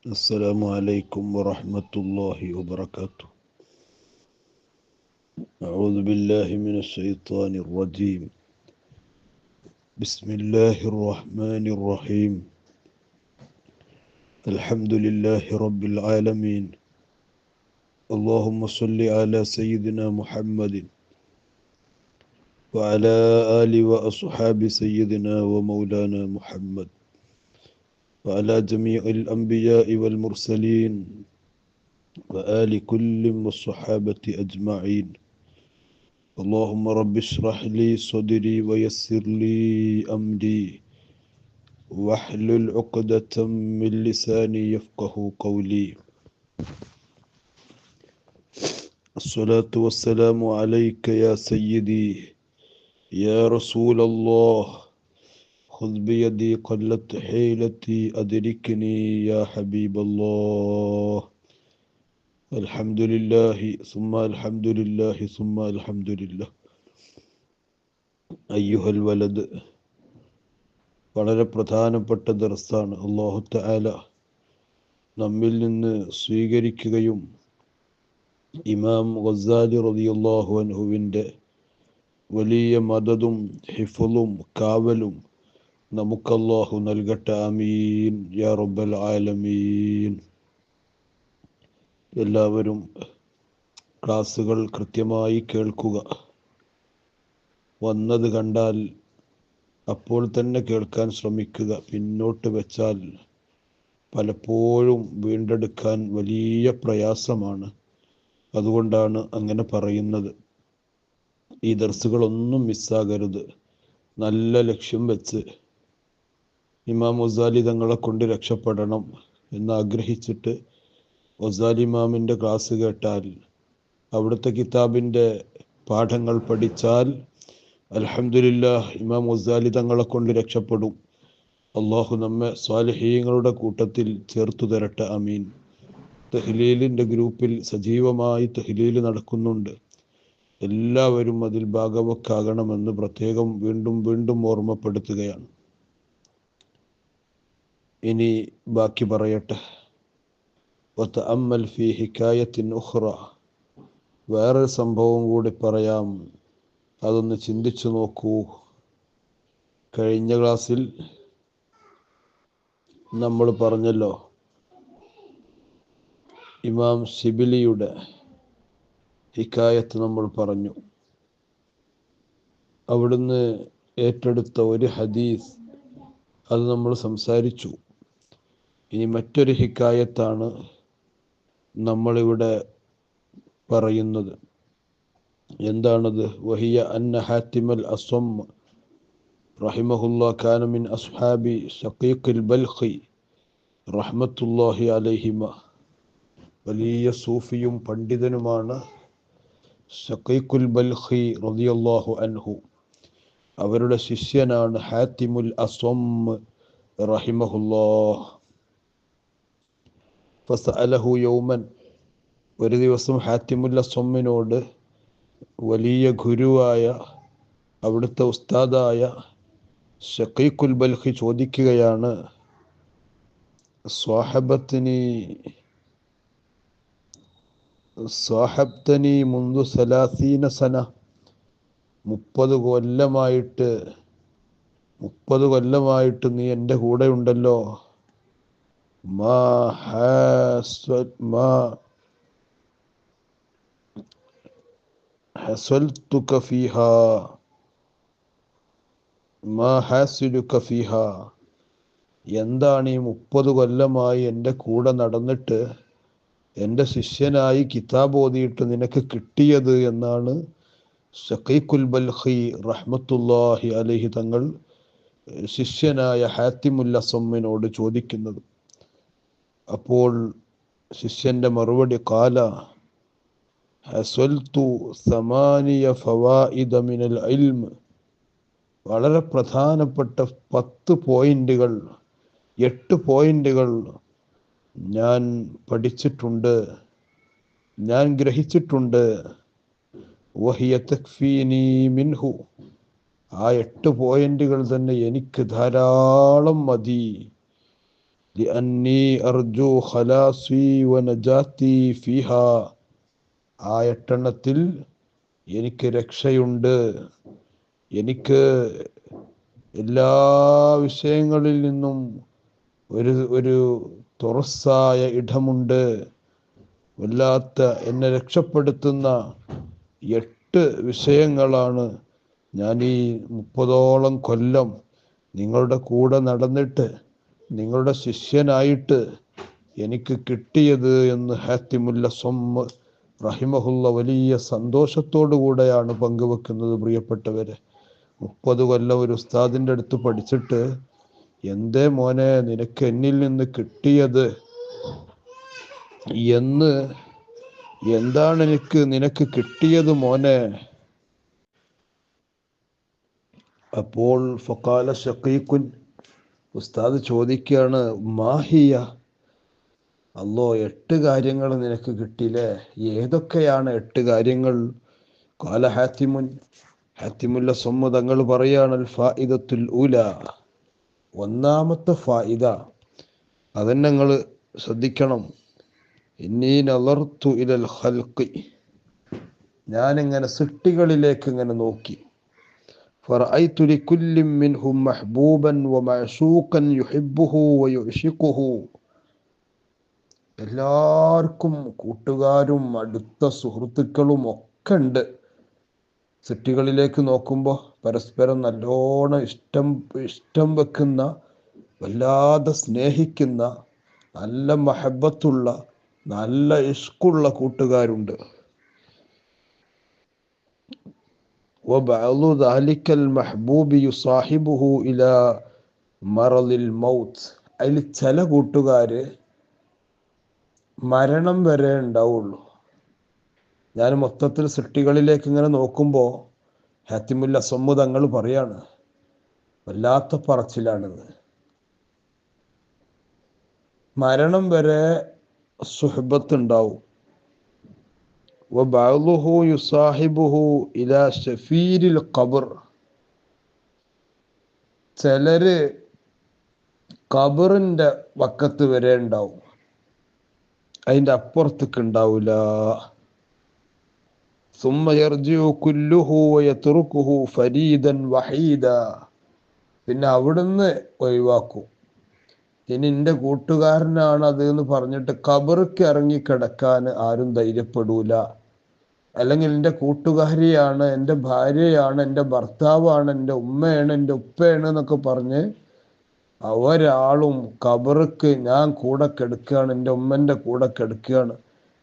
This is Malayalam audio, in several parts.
السلام عليكم ورحمة الله وبركاته. أعوذ بالله من الشيطان الرجيم. بسم الله الرحمن الرحيم. الحمد لله رب العالمين. اللهم صل على سيدنا محمد وعلى آل وأصحاب سيدنا ومولانا محمد. وعلى جميع الأنبياء والمرسلين وآل كل والصحابة أجمعين. اللهم رب اشرح لي صدري ويسر لي أمري. واحلل عقدة من لساني يفقه قولي. الصلاة والسلام عليك يا سيدي. يا رسول الله. خذ بيدي قلت حيلتي أدركني يا حبيب الله الحمد لله ثم الحمد لله ثم الحمد لله أيها الولد വളരെ പ്രധാനപ്പെട്ട ദർസാണ് അള്ളാഹു തആല നമ്മിൽ നിന്ന് സ്വീകരിക്കുകയും ഇമാം ഗസാലി റളിയല്ലാഹു അൻഹുവിൻ്റെ വലിയ മദതും ഹിഫുലും കാവലും നമുക്കല്ലാഹു നൽകട്ടെ ആമീൻ. യാ റബ്ബൽ ആലമീൻ. എല്ലാവരും ക്ലാസ്സുകൾ കൃത്യമായി കേൾക്കുക. വന്നത് കണ്ടാൽ അപ്പോൾ തന്നെ കേൾക്കാൻ ശ്രമിക്കുക. പിന്നോട്ട് വെച്ചാൽ പലപ്പോഴും വീണ്ടെടുക്കാൻ വലിയ പ്രയാസമാണ്. അതുകൊണ്ടാണ് അങ്ങനെ പറയുന്നത്. ഈ ദർസുകളൊന്നും മിസ്സാകരുത്. നല്ല ലക്ഷ്യം വെച്ച് ഇമാം ഒസാലി തങ്ങളെ കൊണ്ട് രക്ഷപ്പെടണം എന്ന് ആഗ്രഹിച്ചിട്ട് ഒസാലി ഇമാമിന്റെ ക്ലാസ് കേട്ടാൽ അവിടുത്തെ കിതാബിന്റെ പാഠങ്ങൾ പഠിച്ചാൽ അലഹമില്ല ഇമാം ഒസാലി തങ്ങളെ കൊണ്ട് രക്ഷപ്പെടും. അള്ളാഹു നമ്മെ സ്വാലഹീങ്ങളുടെ കൂട്ടത്തിൽ ചേർത്തു തരട്ടെ അമീൻ തെഹ്ലീലിന്റെ ഗ്രൂപ്പിൽ സജീവമായി തെഹ്ലീൽ നടക്കുന്നുണ്ട്. എല്ലാവരും അതിൽ ഭാഗവക്കാകണമെന്ന് പ്രത്യേകം വീണ്ടും വീണ്ടും ഓർമ്മപ്പെടുത്തുകയാണ്. ഇനി ബാക്കി പറയട്ടെ وتأمل في حكاية أخرى വേറെ സംഭവം കൂടി പറയാം അതൊന്ന് ചിന്തിച്ചു നോക്കൂ കഴിഞ്ഞ ക്ലാസ്സിൽ നമ്മൾ പറഞ്ഞല്ലോ ഇമാം ഷിബിലിയുടെ ഹിക്കായത്ത് നമ്മൾ പറഞ്ഞു അവിടുന്ന് ഏറ്റെടുത്ത ഒരു ഹദീസ് അത് നമ്മൾ സംസാരിച്ചു ഇനി മറ്റൊരു ഹിക്കായത്താണ് നമ്മളിവിടെ പറയുന്നത്. എന്താണത്? വഹിയ അന്ന ഹാത്തിമൽ അസം റഹിമഹുല്ല ഖാനമിൻ അസ്ഹാബി ഷക്കീഖിൽ ബൽഖി റഹ്മത്തുല്ലാഹി അലഹിമ. വലിയ സൂഫിയും പണ്ഡിതനുമാണ് ഷക്കീഖുൽ ബൽഖി റളിയല്ലാഹു അൻഹു. അവരുടെ ശിഷ്യനാണ് ഹാത്തിമുൽ അസ്വം റഹിമഹുല്ലാഹ്. ഫസഅലഹു യൗമൻ ഒരു ദിവസം ഹാത്തിമുല്ല സൊമ്മിനോട് വലിയ ഗുരുവായ അവിടുത്തെ ഉസ്താദായ ഷക്കീഖുൽ ബൽഖി ചോദിക്കുകയാണ് സ്വാഹബത്തിനി സ്വാഹബ്തനി മുന്തു സലാസീന സന മുപ്പത് കൊല്ലമായിട്ട് മുപ്പത് കൊല്ലമായിട്ട് നീ എന്റെ കൂടെ ഉണ്ടല്ലോ മാ മാ حصلتك فيها ما حاصلك فيها എന്താണ് ഈ മുപ്പത് കൊല്ലമായി എൻ്റെ കൂടെ നടന്നിട്ട് എൻ്റെ ശിഷ്യനായി കിതാബ് ഓതിയിട്ട് നിനക്ക് കിട്ടിയത് എന്നാണ് ഷക്കീഖുൽ ബൽഖി റഹ്മത്തുല്ലാഹി അലഹി തങ്ങൾ ശിഷ്യനായ ഹാത്തിമുല്ല സമ്മിനോട് ചോദിക്കുന്നത് അപ്പോൾ ശിഷ്യന്റെ മറുപടി കാല ഹസൽത്തു സമാനിയ ഫവായിദ മിനൽ ഇൽമ്. വളരെ പ്രധാനപ്പെട്ട പത്ത് പോയിന്റുകൾ എട്ട് പോയിന്റുകൾ ഞാൻ പഠിച്ചിട്ടുണ്ട് ഞാൻ ഗ്രഹിച്ചിട്ടുണ്ട്. വഹിയ മിൻഹു. ആ എട്ട് പോയിന്റുകൾ തന്നെ എനിക്ക് ധാരാളം മതി. لأني أرجو خلاصي ونجاتي فيها ആ എട്ടെണ്ണത്തിൽ എനിക്ക് രക്ഷയുണ്ട് എനിക്ക് എല്ലാ വിഷയങ്ങളിൽ നിന്നും ഒരു ഒരു തുറസായ ഇടമുണ്ട് വല്ലാത്ത എന്നെ രക്ഷപ്പെടുത്തുന്ന എട്ട് വിഷയങ്ങളാണ് ഞാൻ ഈ മുപ്പതോളം കൊല്ലം നിങ്ങളുടെ കൂടെ നടന്നിട്ട് നിങ്ങളുടെ ശിഷ്യനായിട്ട് എനിക്ക് കിട്ടിയത് എന്ന് ഹാത്തിമുല്ല സൊമ്മ് റഹിമഹുള്ള വലിയ സന്തോഷത്തോടു കൂടെയാണ് പങ്കുവെക്കുന്നത് പ്രിയപ്പെട്ടവരെ. മുപ്പത് കൊല്ലം ഒരു ഉസ്താദിന്റെ അടുത്ത് പഠിച്ചിട്ട് എന്തേ മോനെ നിനക്ക് എന്നിൽ നിന്ന് കിട്ടിയത് എന്ന് എന്താണ് എനിക്ക് നിനക്ക് കിട്ടിയത് മോനെ? അപ്പോൾ ഫക്കാല ഷക്കീക്കുൻ ഉസ്താദ് ചോദിക്കുകയാണ് മാഹിയ അല്ലോ എട്ട് കാര്യങ്ങൾ നിനക്ക് കിട്ടിയില്ലേ? ഏതൊക്കെയാണ് എട്ട് കാര്യങ്ങൾ? കാല ഹാത്തിമുൻ ഹാത്തിമുല്ല സൊമ്മ തങ്ങൾ പറയാണ് ഫായിദത്തുൽ ഉല. ഒന്നാമത്തെ ഫായിദ അതന്നെ നിങ്ങൾ ശ്രദ്ധിക്കണം. ഇന്നീ നലർത്തു ഇലൽ ഹൽക്കി ഞാനിങ്ങനെ സൃഷ്ടികളിലേക്ക് ഇങ്ങനെ നോക്കി. فرأيت لكل منهم محبوبا ومعشوقا يحبه ويعشقه എല്ലാവർക്കും കൂട്ടുകാരും അടുത്ത സുഹൃത്തുക്കളും ഒക്കെ ഉണ്ട് സിറ്റികളിലേക്ക് നോക്കുമ്പോൾ പരസ്പരം നല്ലോണം ഇഷ്ടം ഇഷ്ടം വെക്കുന്ന വല്ലാതെ സ്നേഹിക്കുന്ന നല്ല മഹബത്തുള്ള നല്ല ഇഷ്കുള്ള കൂട്ടുകാരുണ്ട് وبعض ذلك المحبوب يصاحبه إلى مرض الموت അതിൽ ചില കൂട്ടുകാര് മരണം വരെ ഉണ്ടാവുള്ളൂ ഞാൻ മൊത്തത്തിൽ സൃഷ്ടികളിലേക്ക് ഇങ്ങനെ നോക്കുമ്പോൾ ഹാത്തിമുല്ല സമ്മുതങ്ങൾ പറയാണ് വല്ലാത്ത പറച്ചിലാണിത് മരണം വരെ സുഹബത്ത് ഉണ്ടാവും وبعضه يصاحبه إلى شفير القبر ചിലര് കബറിന്റെ വക്കത്ത് വരെ ഉണ്ടാവും അതിന്റെ അപ്പുറത്തേക്ക് ഉണ്ടാവില്ല ثم يرجع كله ويتركه فريدا وحيدا പിന്നെ അവിടുന്ന് ഒഴിവാക്കും ഇനി എൻ്റെ കൂട്ടുകാരനാണ് അത് എന്ന് പറഞ്ഞിട്ട് കബർക്ക് ഇറങ്ങി കിടക്കാൻ ആരും ധൈര്യപ്പെടൂല അല്ലെങ്കിൽ എന്റെ കൂട്ടുകാരിയാണ് എന്റെ ഭാര്യയാണ് എന്റെ ഭർത്താവാണ് എന്റെ ഉമ്മയാണ് എന്റെ ഉപ്പയാണ് എന്നൊക്കെ പറഞ്ഞ് അവരാളും കബർക്ക് ഞാൻ കൂടെ കിടക്കുകയാണ് എന്റെ ഉമ്മന്റെ കൂടെ കിടക്കുകയാണ്.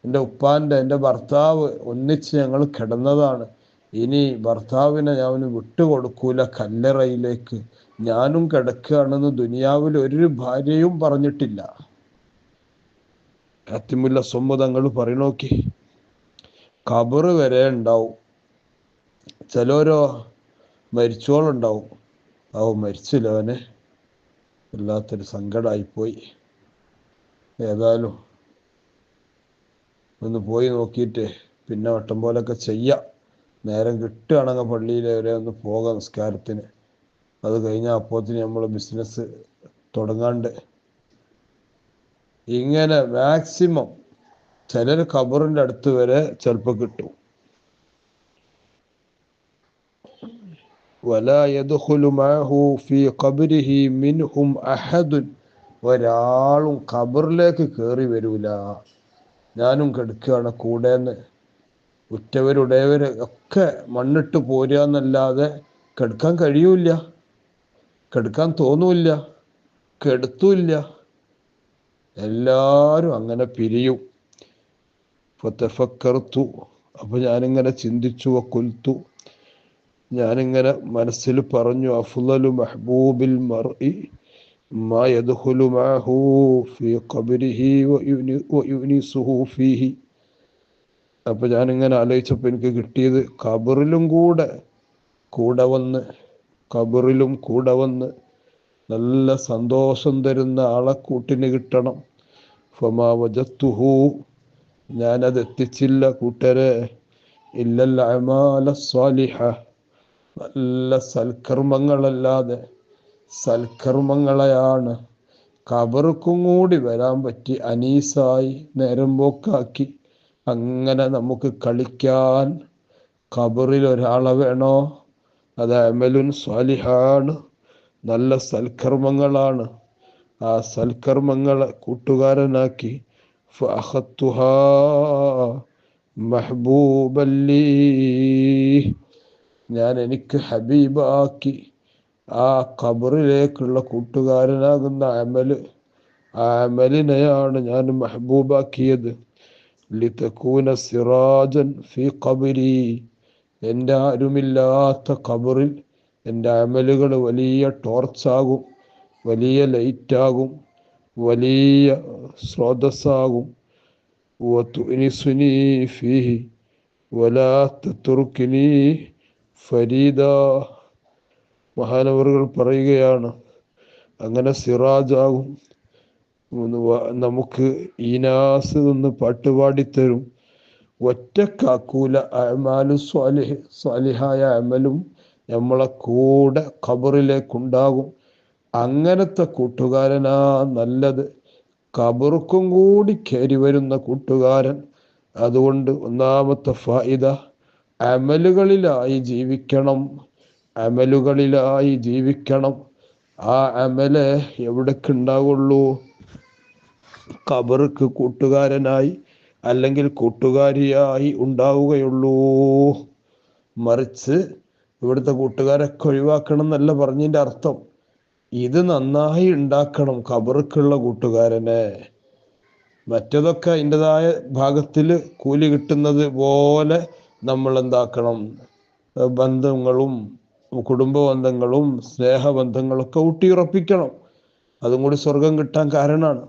എന്റെ ഉപ്പാന്റെ എന്റെ ഭർത്താവ് ഒന്നിച്ച് ഞങ്ങൾ കിടന്നതാണ്. ഇനി ഭർത്താവിനെ ഞാൻ വിട്ടുകൊടുക്കൂല കല്ലറയിലേക്ക്. ഞാനും കിടക്കുകയാണെന്ന് ദുനിയാവിൽ ഒരു ഭാര്യയും പറഞ്ഞിട്ടില്ല. അത്തിമുല്ല സ്വമ്മതങ്ങൾ പറയണോക്കി കബറ് വരെ ഉണ്ടാവും. ചിലരോ മരിച്ചോളുണ്ടാവും. അവ മരിച്ചില്ല അവന്. വല്ലാത്തൊരു സങ്കടമായിപ്പോയി ഏതായാലും ഒന്ന് പോയി നോക്കിയിട്ട് പിന്നെ വട്ടം പോലൊക്കെ ചെയ്യാം. നേരം കിട്ടുകയാണെങ്കിൽ പള്ളിയിൽ വരെ ഒന്ന് പോകാം നിസ്കാരത്തിന്. അത് കഴിഞ്ഞാൽ അപ്പോത്തിന് നമ്മൾ ബിസിനസ് തുടങ്ങാണ്ട്. ഇങ്ങനെ മാക്സിമം ചിലർ ഖബറിന്റെ അടുത്ത് വരെ ചിലപ്പോൾ കിട്ടും ولا يدخل معه في قبره منهم أحد ഒരാളും ഖബറിലേക്ക് കയറി വരൂല ഞാനും കെടുക്കുകയാണ് കൂടെന്ന് ഉറ്റവരുടയവര് ഒക്കെ മണ്ണിട്ട് പോരുക എന്നല്ലാതെ കെടുക്കാൻ കഴിയൂല കെടുക്കാൻ തോന്നൂല്ല കെടുത്തൂല്ല എല്ലാരും അങ്ങനെ പിരിയും ഫത്തഫക്കർത്തു അപ്പൊ ഞാനിങ്ങനെ ചിന്തിച്ചു വക്കുൽത്തു ഞാനിങ്ങനെ മനസ്സിൽ പറഞ്ഞു അഫ്ലലു മഹബൂബിൽ മർഇ ما يدخل معه في قبره ويؤنسه فيه അപ്പൊ ഞാനിങ്ങനെ ആലോചിച്ചപ്പോ എനിക്ക് കിട്ടിയത് ഖബറിലും കൂടെ കൂടെ വന്ന് ഖബറിലും കൂടെ വന്ന് നല്ല സന്തോഷം തരുന്ന ആളെ കൂട്ടിന് കിട്ടണം ഫമാ വജത്തുഹു ഞാനത് എത്തിച്ചില്ല കൂട്ടരെ. ഇല്ലല്ല അമാല സ്വാലിഹ. നല്ല സൽക്കർമ്മങ്ങളല്ലാതെ സൽക്കർമ്മങ്ങളെയാണ്. കബർക്കും കൂടി വരാൻ പറ്റി. അനീസായി നേരം പോക്കാക്കി. അങ്ങനെ നമുക്ക് കളിക്കാൻ കബറിൽ ഒരാളെ വേണോ? അത് അമലുൻ സ്വാലിഹാണ്. നല്ല സൽക്കർമ്മങ്ങളാണ്. ആ സൽക്കർമ്മങ്ങളെ കൂട്ടുകാരനാക്കി ഫഅഖത്തുഹാ محبوبا لي. ഞാൻ എനിക്ക് ഹബീബാക്കി ആ ഖബറിലേക്കുള്ള കൂട്ടുകാരനാകുന്ന അമൽ. ആ അമലിനെയാണ് ഞാൻ മഹബൂബാക്കിയത്. ലിതക്കൂന സിറാജൻ ഫി ഖബരി. എന്റെ ആരുമില്ലാത്ത ഖബറിൽ എന്റെ അമലുകൾ വലിയ ടോർച്ചാകും വലിയ ലൈറ്റാകും. വലിയ സ്രോതസ്സാകും. ഫീഹി വലാത്തുറുക്കിനി ഫരീദ. മഹാനവറുകൾ പറയുകയാണ് അങ്ങനെ സിറാജാകും. നമുക്ക് ഈനാസ് നിന്ന് പാട്ടുപാടിത്തരും. ഒറ്റക്കാക്കൂല അമാലു സ്വാലിഹ് സ്വാലിഹായ അമലും നമ്മളെ കൂടെ ഖബറിലേക്കുണ്ടാകും. അങ്ങനത്തെ കൂട്ടുകാരനാ നല്ലത്. കബറുക്കും കൂടി കയറി വരുന്ന കൂട്ടുകാരൻ. അതുകൊണ്ട് ഒന്നാമത്തെ ഫായിദ അമലുകളിലായി ജീവിക്കണം. അമലുകളിലായി ജീവിക്കണം. ആ അമൽ എവിടേക്ക് ഉണ്ടാവുള്ളൂ? കബറുക്ക് കൂട്ടുകാരനായി അല്ലെങ്കിൽ കൂട്ടുകാരിയായി ഉണ്ടാവുകയുള്ളൂ. മറിച്ച് ഇവിടുത്തെ കൂട്ടുകാരൊക്കെ ഒഴിവാക്കണം എന്നല്ല പറഞ്ഞതിന്റെ അർത്ഥം. ഇത് നന്നായി ഉണ്ടാക്കണം ഖബറുക്കുള്ള കൂട്ടുകാരനെ. മറ്റതൊക്കെ അതിന്റെതായ ഭാഗത്തിൽ കൂലി കിട്ടുന്നത് പോലെ നമ്മൾ എന്താക്കണം? ബന്ധങ്ങളും കുടുംബ ബന്ധങ്ങളും സ്നേഹബന്ധങ്ങളൊക്കെ ഊട്ടിയുറപ്പിക്കണം. അതും കൂടി സ്വർഗം കിട്ടാൻ കാരണമാണ്.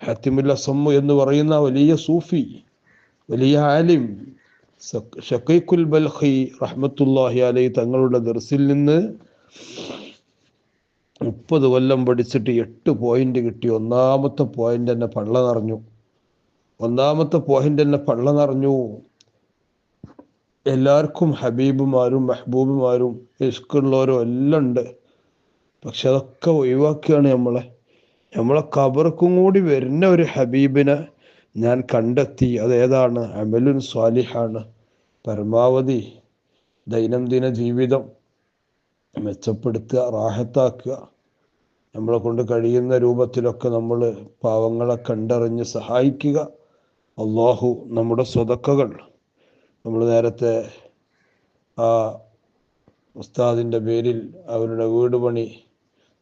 ഹത്തിമുല്ല സമ്മു എന്ന് പറയുന്ന വലിയ സൂഫി വലിയ ആലിം ഷക്കൈക്കുൽ ബൽഖി റഹ്മത്തുല്ലാഹി അലൈ തങ്ങളുടെ ദർസിൽ നിന്ന് മുപ്പത് കൊല്ലം പഠിച്ചിട്ട് എട്ട് പോയിന്റ് കിട്ടി. ഒന്നാമത്തെ പോയിന്റ് തന്നെ പള്ള നിറഞ്ഞു. ഒന്നാമത്തെ പോയിന്റ് തന്നെ പള്ള നിറഞ്ഞു. എല്ലാവർക്കും ഹബീബുമാരും മെഹബൂബുമാരും ഇഷ്കുള്ളവരും എല്ലാം ഉണ്ട്. പക്ഷെ അതൊക്കെ ഒഴിവാക്കുകയാണ് നമ്മളെ. നമ്മളെ കബർക്കും കൂടി വരുന്ന ഒരു ഹബീബിനെ ഞാൻ കണ്ടെത്തി. അതേതാണ് അമലുൻ സ്വാലിഹാണ്. പരമാവധി ദൈനംദിന ജീവിതം. മെച്ചപ്പെടുത്തുക റാഹത്താക്കുക. നമ്മളെ കൊണ്ട് കഴിയുന്ന രൂപത്തിലൊക്കെ നമ്മൾ പാവങ്ങളെ കണ്ടറിഞ്ഞ് സഹായിക്കുക. അള്ളാഹു നമ്മുടെ സ്വതക്കകൾ. നമ്മൾ നേരത്തെ ആ ഉസ്താദിന്റെ പേരിൽ അവരുടെ വീട് പണി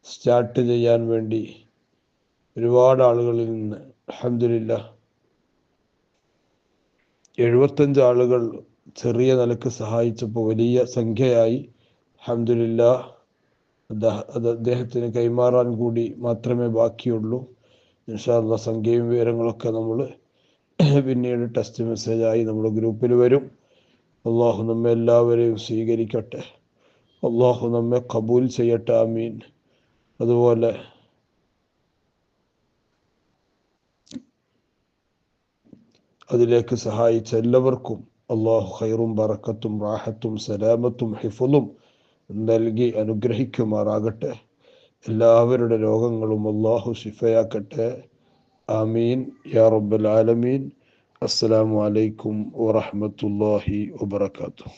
സ്റ്റാർട്ട് ചെയ്യാൻ വേണ്ടി ഒരുപാട് ആളുകളിൽ നിന്ന് അഹമ്മദില്ല എഴുപത്തഞ്ച് ആളുകൾ ചെറിയ നിലയ്ക്ക് സഹായിച്ചപ്പോൾ വലിയ സംഖ്യയായി. അത് അദ്ദേഹത്തിന് കൈമാറാൻ കൂടി മാത്രമേ ബാക്കിയുള്ളൂ. ഇൻഷാല്ല സംഖ്യയും വിവരങ്ങളൊക്കെ നമ്മൾ പിന്നീട് ടെക്സ്റ്റ് മെസ്സേജായി നമ്മുടെ ഗ്രൂപ്പിൽ വരും. അള്ളാഹു നമ്മെ എല്ലാവരെയും സ്വീകരിക്കട്ടെ. അള്ളാഹു നമ്മെ കബൂൽ ചെയ്യട്ടെ ആമീൻ. അതുപോലെ അതിലേക്ക് സഹായിച്ച എല്ലാവർക്കും അള്ളാഹു ഖൈറും ബറക്കത്തും റാഹത്തും സലാമത്തും ഹിഫുലും നൽകി അനുഗ്രഹിക്കുമാറാകട്ടെ. എല്ലാവരുടെ രോഗങ്ങളും അള്ളാഹു ശിഫയാക്കട്ടെ. ആമീൻ. യാ റബ്ബൽ ആലമീൻ. അസ്സലാമു അലൈക്കും വറഹ്മത്തുള്ളാഹി വബറകാതുഹു.